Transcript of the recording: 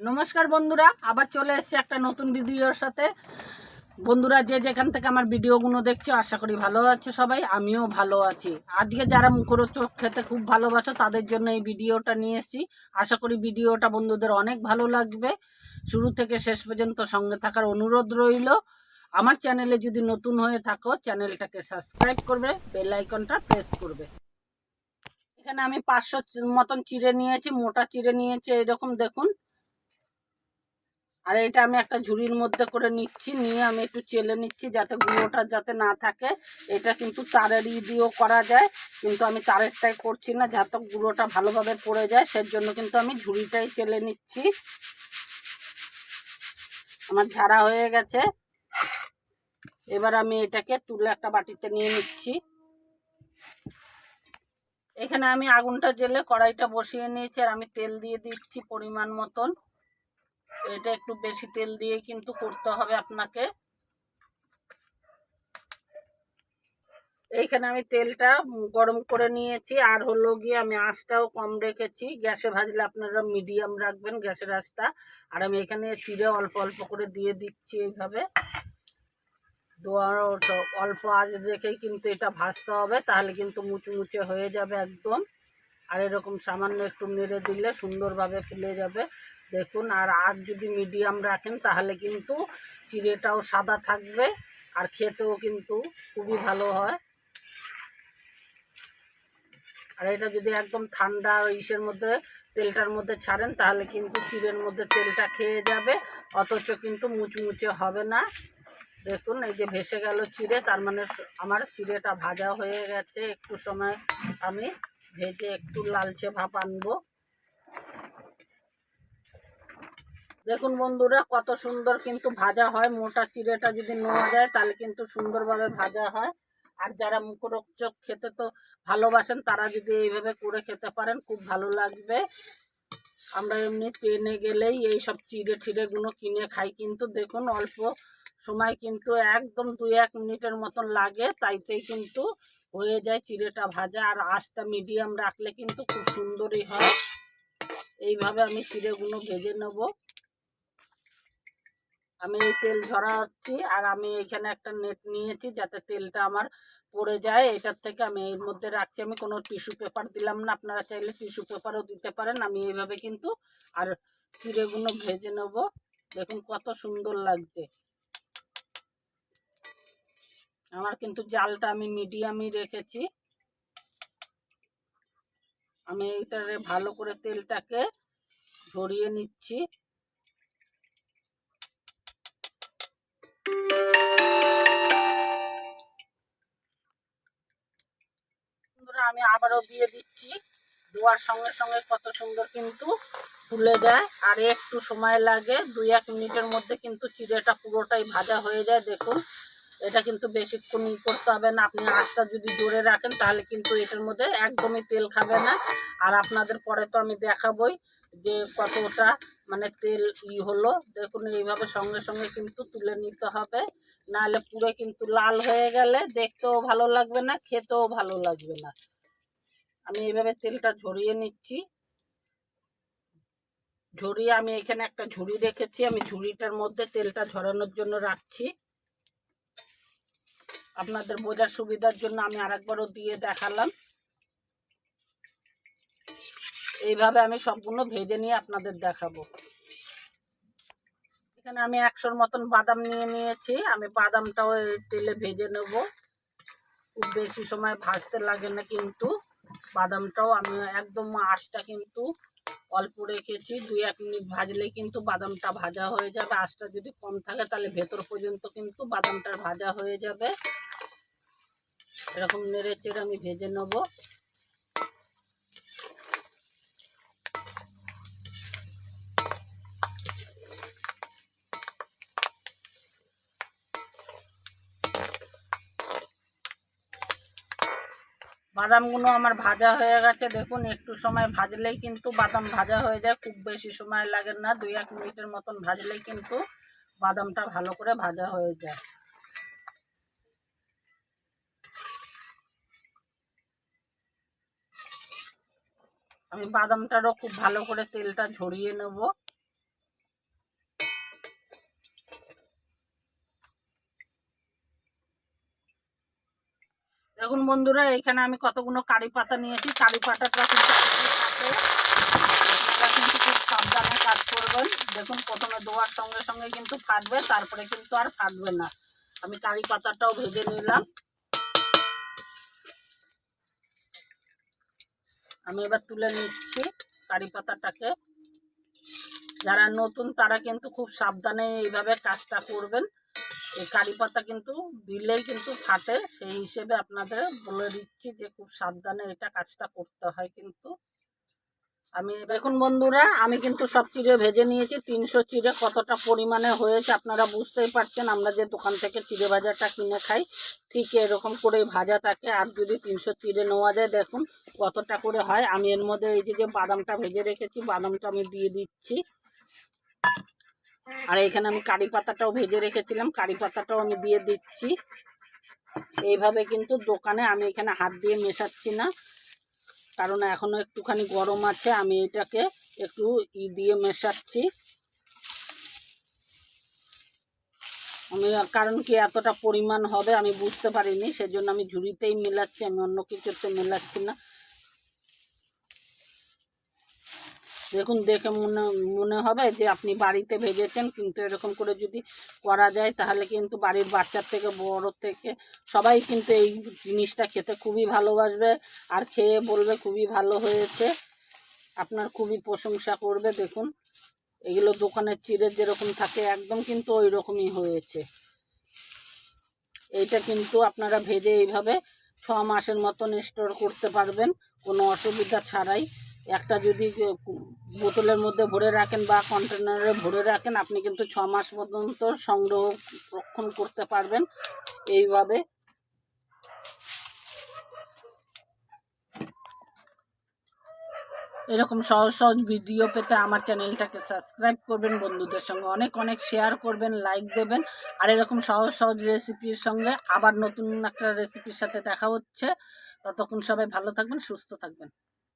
নমস্কার বন্ধুরা, আবার চলে এসেছি একটা নতুন ভিডিওর সাথে। বন্ধুরা, যে যেখান থেকে আমার ভিডিওগুলো দেখছ, আশা করি ভালো আছে সবাই, আমিও ভালো আছি। আজকে যারা মুখরোচক খেতে খুব ভালোবাসো, তাদের জন্য এই ভিডিওটা নিয়ে এসেছি। আশা করি ভিডিওটা বন্ধুদের অনেক ভালো লাগবে। শুরু থেকে শেষ পর্যন্ত সঙ্গে থাকার অনুরোধ রইল। আমার চ্যানেলে যদি নতুন হয়ে থাকো, চ্যানেলটাকে সাবস্ক্রাইব করবে, বেল আইকনটা প্রেস করবে। এখানে আমি পাঁচশো মতন চিড়ে নিয়েছি, মোটা চিড়ে নিয়েছি এরকম দেখুন। আর এটা আমি একটা ঝুড়ির মধ্যে করে নিচ্ছি, নিয়ে আমি একটু চেলে নিচ্ছি যাতে গুঁড়োটা যাতে না থাকে। এটা কিন্তু তারের ই দিয়েও করা যায়, কিন্তু আমি তারেরটাই করছি না যাতে গুঁড়োটা ভালোভাবে পড়ে যায় সের জন্য কিন্তু আমি ঝুড়িটাই চেলে নিচ্ছি। আমার ঝাড়া হয়ে গেছে। এবার আমি এটাকে তুলে একটা বাটিতে নিয়ে নিচ্ছি। এখানে আমি আগুনটা জেলে কড়াইটা বসিয়ে নিয়েছি, আর আমি তেল দিয়ে দিচ্ছি পরিমাণ মতন। এটা একটু বেশি তেল দিয়ে কিন্তু করতে হবে আপনাকে। এইখানে আমি তেলটা গরম করে নিয়েছি, আর হলো গিয়ে আমি আঁচটাও কম রেখেছি। গ্যাসে ভাজলে আপনারা মিডিয়াম রাখবেন গ্যাসের আঁচটা। আর আমি এখানে চিড়ে অল্প অল্প করে দিয়ে দিচ্ছি এইভাবে। দেওয়ার অল্প আঁচ রেখেই কিন্তু এটা ভাজতে হবে, তাহলে কিন্তু মুচে মুচে হয়ে যাবে একদম। আর এরকম সামান্য একটু নেড়ে দিলে সুন্দরভাবে ফুলে যাবে। দেখুন, আর আগ যদি মিডিয়াম রাখেন, তাহলে কিন্তু চিড়েটাও সাদা থাকবে, আর খেতেও কিন্তু খুবই ভালো হয়। আর এটা যদি একদম ঠান্ডা ইসের মধ্যে, তেলটার মধ্যে ছাড়েন, তাহলে কিন্তু চিড়ের মধ্যে তেলটা খেয়ে যাবে, অথচ কিন্তু মুচমুচে হবে না। দেখুন, এই যে ভেসে গেল চিড়ে, তার মানে আমার চিড়েটা ভাজা হয়ে গেছে। একটু সময় আমি ভেজে একটু লালচে ভাপ আনব। দেখুন বন্ধুরা, কত সুন্দর কিন্তু ভাজা হয়। মোটা চিড়েটা যদি নেওয়া যায়, তাহলে কিন্তু সুন্দরভাবে ভাজা হয়। আর যারা মুখরোচক খেতে তো ভালোবাসেন, তারা যদি এইভাবে করে খেতে পারেন, খুব ভালো লাগবে। আমরা এমনি ট্রেনে গেলেই এই সব চিড়ে ঠিড়েগুলো কিনে খাই। কিন্তু দেখুন, অল্প সময় কিন্তু একদম দুই এক মিনিটের মতন লাগে, তাইতেই কিন্তু হয়ে যায় চিড়েটা ভাজা। আর আঁচটা মিডিয়াম রাখলে কিন্তু খুব সুন্দরই হয়। এইভাবে আমি চিড়েগুলো ভেজে নেব। আমি এই তেল ঝরাচ্ছি আর আমি এখানে একটা নেট নিয়েছি যাতে তেলটা আমার পড়ে যায়। এটার থেকে আমি এর মধ্যে রাখছি। আমি কোনো টিস্যু পেপার দিলাম না। আপনারা চাইলে টিস্যু পেপারও দিতে পারেন। আমি এইভাবে কিন্তু আর চিড়েগুলো ভেজে নেব। দেখুন কত সুন্দর লাগছে। আমার কিন্তু জালটা আমি মিডিয়ামই রেখেছি। আমি এইটারে ভালো করে তেলটাকে ঝরিয়ে নিচ্ছি। আবারও দিয়ে দিচ্ছি। দেওয়ার সঙ্গে সঙ্গে কত সুন্দর কিন্তু ফুলে যায়। আর একটু সময় লাগে, দুই এক মিনিটের মধ্যে কিন্তু চিড়েটা পুরোটাই ভাজা হয়ে যায়। দেখুন, এটা কিন্তু বেশিক্ষণ করতে হবে না। আপনি আঁচটা যদি জোরে রাখেন, তাহলে কিন্তু এটার মধ্যে একদমই তেল খাবে না। আর আপনাদের পরে তো আমি দেখাবই যে কতটা মানে তেল ই হলো। দেখুন, এইভাবে সঙ্গে সঙ্গে কিন্তু তুলে নিতে হবে। নাহলে পুরো কিন্তু লাল হয়ে গেলে দেখতেও ভালো লাগবে না, খেতেও ভালো লাগবে না। আমি এইভাবে তেলটা ঝরিয়ে নিচ্ছি। ঝরিয়ে আমি এখানে একটা ঝুড়ি রেখেছি। আমি ঝুড়িটার মধ্যে তেলটা ঝরানোর জন্য রাখছি। আপনাদের বোঝার সুবিধার জন্য আমি আরেকবারও দিয়ে দেখালাম। এইভাবে আমি সম্পূর্ণ ভেজে নিয়ে আপনাদের দেখাবো। এখানে আমি একশোর মতন বাদাম নিয়ে নিয়েছি। আমি বাদামটাও তেলে ভেজে নেব। খুব বেশি সময় ভাজতে লাগে না কিন্তু। বাদামটাও আমি একদম আঁশটা কিন্তু অল্প রেখেছি, দুই এক মিনিট ভাজলে কিন্তু বাদামটা ভাজা হয়ে যাবে। আঁশটা যদি কম থাকে তাহলে ভেতর পর্যন্ত কিন্তু বাদামটা ভাজা হয়ে যাবে। এরকম নেড়ে চেড়ে আমি ভেজে নেব। বাদামগুলো আমার ভাজা হয়ে গেছে। দেখুন, একটু সময় ভাজলেই কিন্তু বাদাম ভাজা হয়ে যায়। খুব বেশি সময় লাগে না দুই এক মিনিটের মতন ভাজলেই কিন্তু বাদামটা ভালো করে ভাজা হয়ে যায়। আমি বাদামটারও খুব ভালো করে তেলটা ঝরিয়ে নেব। দেখুন বন্ধুরা, এখানে আমি কতগুলো কারি পাতা নিয়েছি। কারি পাতাটা কিন্তু খুব সাবধানে কাজ করবেন। দেখুন, প্রথমে দোয়ার সঙ্গে সঙ্গে কিন্তু ফাটবে, তারপরে কিন্তু আর ফাটবে না। আমি কারি পাতাটাও ভেজে নিলাম। আমি এবার তুলে নিচ্ছি কারি পাতাটাকে। যারা নতুন, তারা কিন্তু খুব সাবধানে এইভাবে কাজটা করবেন। এই কারি পাতা কিন্তু দিলেই কিন্তু ফাটে, সেই হিসেবে আপনাদের বলে দিচ্ছি যে খুব সাবধানে এটা কাজটা করতে হয় কিন্তু। আমি দেখুন বন্ধুরা, আমি কিন্তু সব চিড়ে ভেজে নিয়েছি, তিনশো চিড়ে কতটা পরিমাণে হয়েছে আপনারা বুঝতেই পারছেন, আমরা যে দোকান থেকে চিড়ে ভাজাটা কিনে খাই, ঠিক এরকম করে ভাজা থাকে, আর যদি তিনশো চিড়ে নেওয়া যায়, দেখুন কতটা করে হয়। আমি এর মধ্যে এই যে বাদামটা ভেজে রেখেছি, বাদামটা আমি দিয়ে দিচ্ছি। আর এখানে আমি কারি পাতাটাও ভেজে রেখেছিলাম, কারি পাতাটাও আমি দিয়ে দিচ্ছি। এইভাবে কিন্তু দোকানে আমি এখানে হাত দিয়ে মেশাচ্ছি না, কারণ এখনও একটুখানি গরম আছে, আমি এটাকে একটু ই দিয়ে মেশাচ্ছি। আমি কারণ কি এতটা পরিমাণ হবে আমি বুঝতে পারিনি, সেজন্য আমি ঝুড়িতেই মেলাচ্ছি, আমি অন্য কিছুতে মেলাচ্ছি না। দেখুন দেখে মনে মনে হবে যে আপনি বাড়িতে ভেজেছেন, কিন্তু এরকম করে যদি করা যায় তাহলে কিন্তু বাড়ির বাচ্চার থেকে, বড় থেকে সবাই কিন্তু এই জিনিসটা খেতে খুবই ভালোবাসবে আর খেয়ে বলবে খুবই ভালো হয়েছে। আপনার খুবই প্রশংসা করবে, দেখুন। এগুলো দোকানের চিড়ে যেরকম থাকে, একদম কিন্তু ওই রকমই হয়েছে। এইটা কিন্তু আপনারা ভেজে এইভাবে ছ মাসের মতন স্টোর করতে পারবেন, কোনো অসুবিধা ছাড়াই। একটা যদি বোতলের মধ্যে ভরে রাখেন বা কন্টেনারে ভরে রাখেন, আপনি কিন্তু ছ মাস পর্যন্ত সংগ্রহ রক্ষণ করতে পারবেন এইভাবে। এরকম সহজ সহজ ভিডিও পেতে আমার চ্যানেলটাকে সাবস্ক্রাইব করবেন, বন্ধুদের সঙ্গে অনেক অনেক শেয়ার করবেন লাইক দেবেন। আর এরকম সহজ সহজ রেসিপির সঙ্গে আবার নতুন একটা রেসিপির সাথে দেখা হচ্ছে। ততক্ষণ সবাই ভালো থাকবেন, সুস্থ থাকবেন।